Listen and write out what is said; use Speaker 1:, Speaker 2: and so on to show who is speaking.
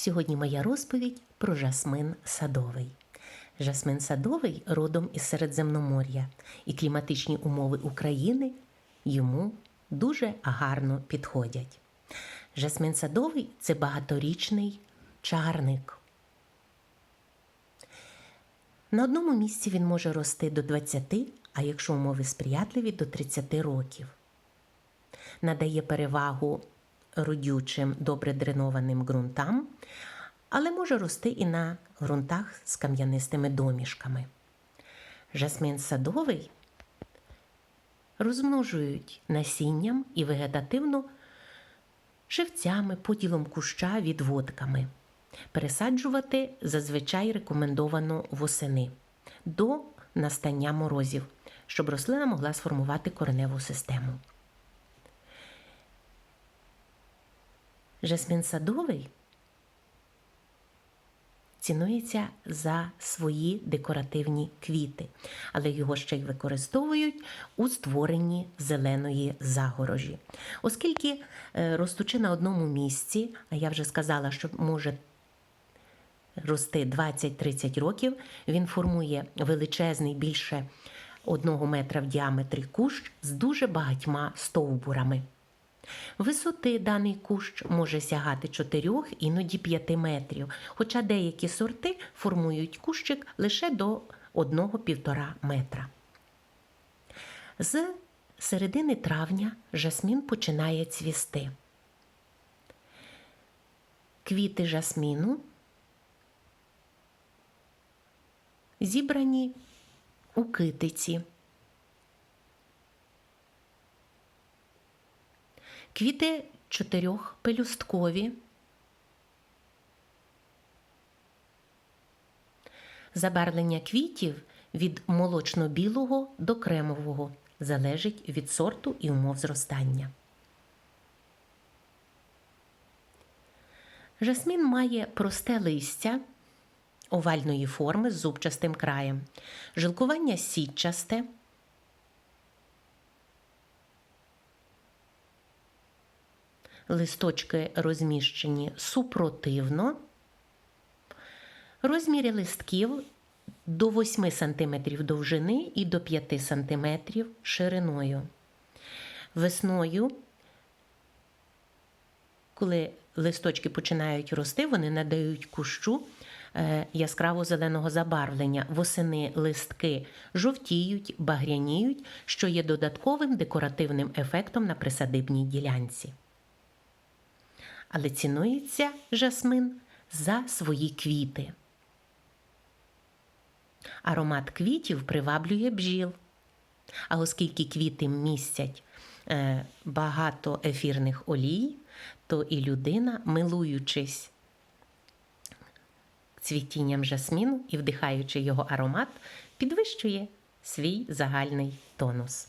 Speaker 1: Сьогодні моя розповідь про жасмин садовий. Жасмин садовий родом із Середземномор'я, і кліматичні умови України йому дуже гарно підходять. Жасмин садовий це багаторічний чагарник. На одному місці він може рости до 20, а якщо умови сприятливі, до 30 років. Надає перевагу родючим, добре дренованим ґрунтам, але може рости і на ґрунтах з кам'янистими домішками. Жасмин садовий розмножують насінням і вегетативно живцями, поділом куща, відводками. Пересаджувати зазвичай рекомендовано восени до настання морозів, щоб рослина могла сформувати кореневу систему. Жасмин садовий цінується за свої декоративні квіти, але його ще й використовують у створенні зеленої загорожі. Оскільки е, ростучи на одному місці, а я вже сказала, що може рости 20-30 років, він формує величезний більше одного метра в діаметрі кущ з дуже багатьма стовбурами. Висоти даний кущ може сягати 4, іноді 5 метрів, хоча деякі сорти формують кущик лише до 1-1,5 метра. З середини травня жасмін починає цвісти. Квіти жасміну зібрані у китиці. Квіти чотирьохпелюсткові. Забарвлення квітів від молочно-білого до кремового залежить від сорту і умов зростання. Жасмін має просте листя овальної форми з зубчастим краєм, жилкування сітчасте. Листочки розміщені супротивно. Розміри листків до 8 см довжини і до 5 см шириною. Весною, коли листочки починають рости, вони надають кущу е, яскраво зеленого забарвлення. Восени листки жовтіють, багряніють, що є додатковим декоративним ефектом на присадибній ділянці але цінується жасмин за свої квіти. Аромат квітів приваблює бджіл. А оскільки квіти містять е, багато ефірних олій, то і людина, милуючись цвітінням жасміну і вдихаючи його аромат, підвищує свій загальний тонус.